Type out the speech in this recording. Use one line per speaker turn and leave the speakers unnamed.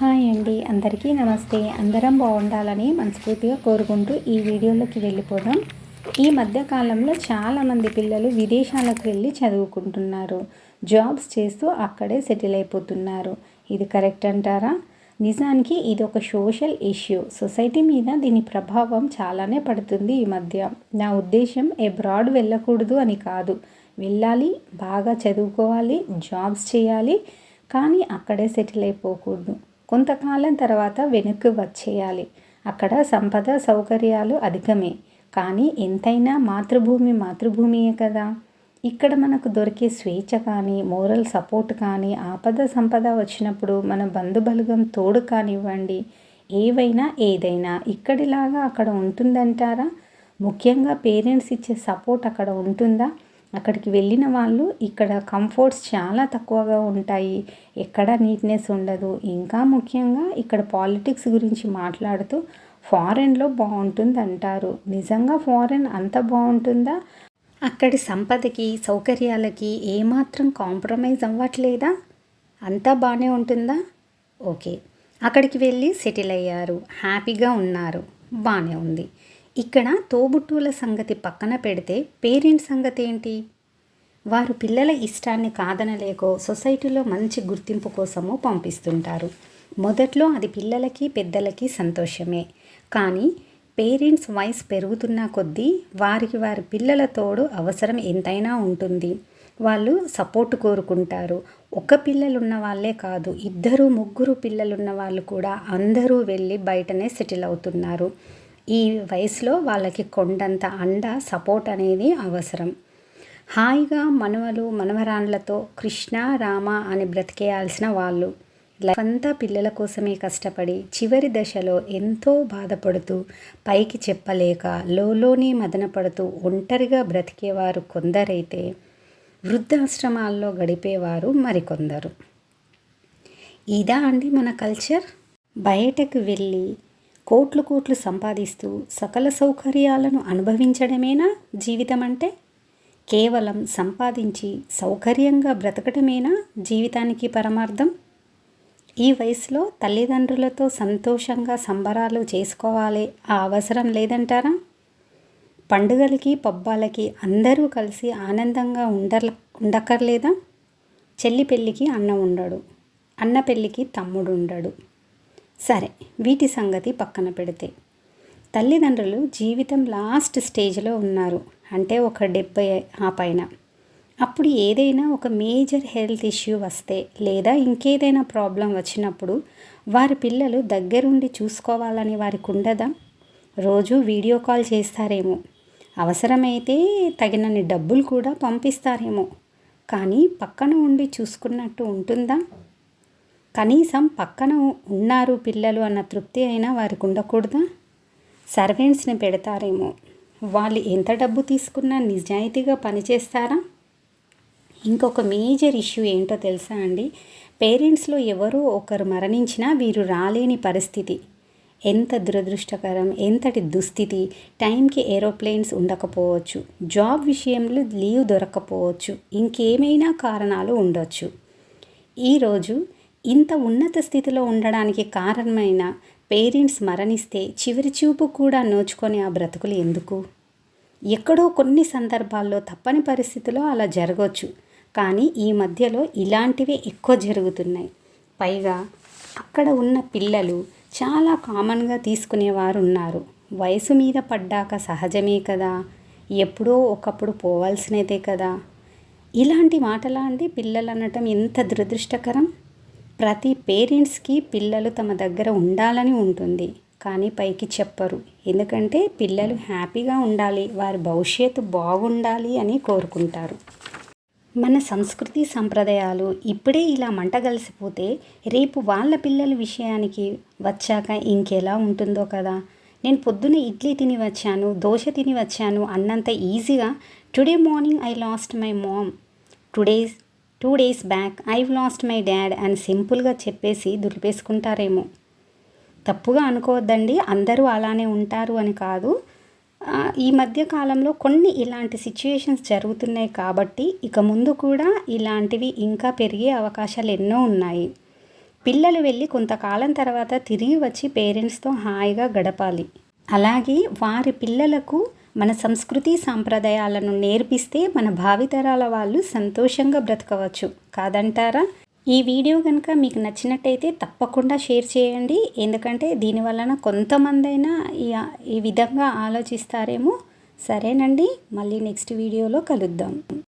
Hi అండి అందరికీ నమస్తే. అందరం బాగుండాలని మనస్ఫూర్తిగా కోరుకుంటూ ఈ వీడియోలోకి వెళ్ళిపోదాం. ఈ మధ్యకాలంలో చాలామంది పిల్లలు విదేశాలకు వెళ్ళి చదువుకుంటున్నారు. జాబ్స్ చేస్తూ అక్కడే సెటిల్ అయిపోతున్నారు. ఇది కరెక్ట్ అంటారా? నిజానికి ఇది ఒక సోషల్ ఇష్యూ. సొసైటీ మీద దీని ప్రభావం చాలానే పడుతుంది ఈ మధ్య. నా ఉద్దేశం ఎబ్రాడ్ వెళ్ళకూడదు అని కాదు. వెళ్ళాలి బాగా చదువుకోవాలి జాబ్స్ చేయాలి కానీ అక్కడే సెటిల్ అయిపోకూడదు. కొంతకాలం తర్వాత వెనక్కి వచ్చేయాలి. అక్కడ సంపద సౌకర్యాలు అధికమే. కానీ ఎంతైనా మాతృభూమి మాతృభూమియే కదా. ఇక్కడ మనకు దొరికే స్వేచ్ఛ కానీ మోరల్ సపోర్ట్ కానీ ఆపద సంపద వచ్చినప్పుడు మన బంధుబలగం తోడు కానివ్వండి. ఏవైనా ఏదైనా ఇక్కడిలాగా అక్కడ ఉంటుందంటారా? ముఖ్యంగా పేరెంట్స్ ఇచ్చే సపోర్ట్ అక్కడ ఉంటుందా? అక్కడికి వెళ్ళిన వాళ్ళు ఇక్కడ కంఫర్ట్స్ చాలా తక్కువగా ఉంటాయి. ఎక్కడ నీట్నెస్ ఉండదు. ఇంకా ముఖ్యంగా ఇక్కడ పాలిటిక్స్ గురించి మాట్లాడుతూ ఫారెన్లో బాగుంటుంది అంటారు నిజంగా ఫారెన్ అంత బాగుంటుందా? అక్కడి సంపదకి సౌకర్యాలకి ఏమాత్రం కాంప్రమైజ్ అవ్వట్లేదా? అంతా బాగానే ఉంటుందా? ఓకే. అక్కడికి వెళ్ళి సెటిల్ అయ్యారు. హ్యాపీగా ఉన్నారు. బాగానే ఉంది. ఇక్కడ తోబుట్టువుల సంగతి పక్కన పెడితే పేరెంట్స్ సంగతి ఏంటి వారు పిల్లల ఇష్టాన్ని కాదనలేకో సొసైటీలో మంచి గుర్తింపు కోసమో పంపిస్తుంటారు. మొదట్లో అది పిల్లలకి పెద్దలకి సంతోషమే. కానీ పేరెంట్స్ వయసు పెరుగుతున్న కొద్దీ వారికి వారి పిల్లల తోడు అవసరం ఎంతైనా ఉంటుంది. వాళ్ళు సపోర్ట్ కోరుకుంటారు. ఒక పిల్లలున్న వాళ్ళే కాదు ఇద్దరు ముగ్గురు పిల్లలున్న వాళ్ళు కూడా అందరూ వెళ్ళి బయటనే సెటిల్ అవుతున్నారు. ఈ వయసులో వాళ్ళకి కొండంత అండ సపోర్ట్ అనేది అవసరం. హాయిగా మనవలు మనవరాండ్లతో కృష్ణ రామ అని బ్రతికేయాల్సిన వాళ్ళు లైఫ్ అంతా పిల్లల కోసమే కష్టపడి చివరి దశలో ఎంతో బాధపడుతూ పైకి చెప్పలేక లోలోనే మదనపడుతూ ఒంటరిగా బ్రతికేవారు కొందరైతే వృద్ధాశ్రమాల్లో గడిపేవారు మరికొందరు. ఇదా అండి మన కల్చర్? బయటకు వెళ్ళి కోట్లు కోట్లు సంపాదిస్తూ సకల సౌకర్యాలను అనుభవించడమేనా జీవితం అంటే కేవలం సంపాదించి సౌకర్యంగా బ్రతకటమేనా జీవితానికి పరమార్థం? ఈ వయసులో తల్లిదండ్రులతో సంతోషంగా సంబరాలు చేసుకోవాలి ఆ అవసరం లేదంటారా? పండుగలకి పబ్బాలకి అందరూ కలిసి ఆనందంగా ఉండ ఉండక్కర్లేదా? చెల్లి పెళ్ళికి అన్న ఉండడు. అన్న పెళ్ళికి తమ్ముడు ఉండడు సరే వీటి సంగతి పక్కన పెడితే. తల్లిదండ్రులు జీవితం లాస్ట్ స్టేజ్లో ఉన్నారు. అంటే ఒక డెబ్బై ఆ పైన. అప్పుడు ఏదైనా ఒక మేజర్ హెల్త్ ఇష్యూ వస్తే లేదా ఇంకేదైనా ప్రాబ్లం వచ్చినప్పుడు వారి పిల్లలు దగ్గరుండి చూసుకోవాలని వారికి ఉండదా? రోజు వీడియో కాల్ చేస్తారేమో. అవసరమైతే తగినన్ని డబ్బులు కూడా పంపిస్తారేమో. కానీ పక్కన ఉండి చూసుకున్నట్టు ఉంటుందా? కనీసం పక్కన ఉన్నారు పిల్లలు అన్న తృప్తి అయినా వారికి ఉండకూడదా? సర్వెంట్స్ని పెడతారేమో. వాళ్ళు ఎంత డబ్బు తీసుకున్నా నిజాయితీగా పనిచేస్తారా? ఇంకొక మేజర్ ఇష్యూ ఏంటో తెలుసా అండి? పేరెంట్స్లో ఎవరో ఒకరు మరణించినా వీరు రాలేని పరిస్థితి. ఎంత దురదృష్టకరం ఎంతటి దుస్థితి. టైంకి ఏరోప్లేన్స్ ఉండకపోవచ్చు. జాబ్ విషయంలో లీవ్ దొరకకపోవచ్చు ఇంకేమైనా కారణాలు ఉండొచ్చు. ఈరోజు ఇంత ఉన్నత స్థితిలో ఉండడానికి కారణమైన పేరెంట్స్ మరణిస్తే చివరి చూపు కూడా నోచుకొని ఆ బ్రతుకులు ఎందుకు? ఎక్కడో కొన్ని సందర్భాల్లో తప్పని పరిస్థితిలో అలా జరగవచ్చు కానీ ఈ మధ్యలో ఇలాంటివే ఎక్కువ జరుగుతున్నాయి. పైగా అక్కడ ఉన్న పిల్లలు చాలా కామన్గా తీసుకునేవారు ఉన్నారు. వయసు మీద పడ్డాక సహజమే కదా? ఎప్పుడో ఒకప్పుడు పోవాల్సినదే కదా? ఇలాంటి మాటలా అండి పిల్లలు అనటం ఎంత దురదృష్టకరం? ప్రతి పేరెంట్స్కి పిల్లలు తమ దగ్గర ఉండాలని ఉంటుంది. కానీ పైకి చెప్పరు. ఎందుకంటే పిల్లలు హ్యాపీగా ఉండాలి వారి భవిష్యత్తు బాగుండాలి అని కోరుకుంటారు. మన సంస్కృతి సంప్రదాయాలు ఇప్పుడే ఇలా మంటగలిసిపోతే రేపు వాళ్ళ పిల్లల విషయానికి వచ్చాక ఇంకెలా ఉంటుందో కదా. నేను పొద్దున ఇడ్లీ తిని వచ్చాను దోశ తిని వచ్చాను అన్నంత ఈజీగా today morning I lost my mom. Today's two days back I've lost my dad అని సింపుల్గా చెప్పేసి దులిపేసుకుంటారేమో. తప్పుగా అనుకోవద్దండి అందరూ అలానే ఉంటారు అని కాదు. ఈ మధ్య కాలంలో కొన్ని ఇలాంటి సిచ్యుయేషన్స్ జరుగుతున్నాయి కాబట్టి ఇక ముందు కూడా ఇలాంటివి ఇంకా పెరిగే అవకాశాలు ఎన్నో ఉన్నాయి. పిల్లలు వెళ్ళి కొంతకాలం తర్వాత తిరిగి వచ్చి పేరెంట్స్తో హాయిగా గడపాలి. అలాగే వారి పిల్లలకు మన సంస్కృతి సాంప్రదాయాలను నేర్పిస్తే మన భావితరాల వాళ్ళు సంతోషంగా బ్రతకవచ్చు. కాదంటారా? ఈ వీడియో కనుక మీకు నచ్చినట్టయితే తప్పకుండా షేర్ చేయండి. ఎందుకంటే దీనివలన కొంతమందైనా ఈ ఈ విధంగా ఆలోచిస్తారేమో. సరేనండి మళ్ళీ నెక్స్ట్ వీడియోలో కలుద్దాం.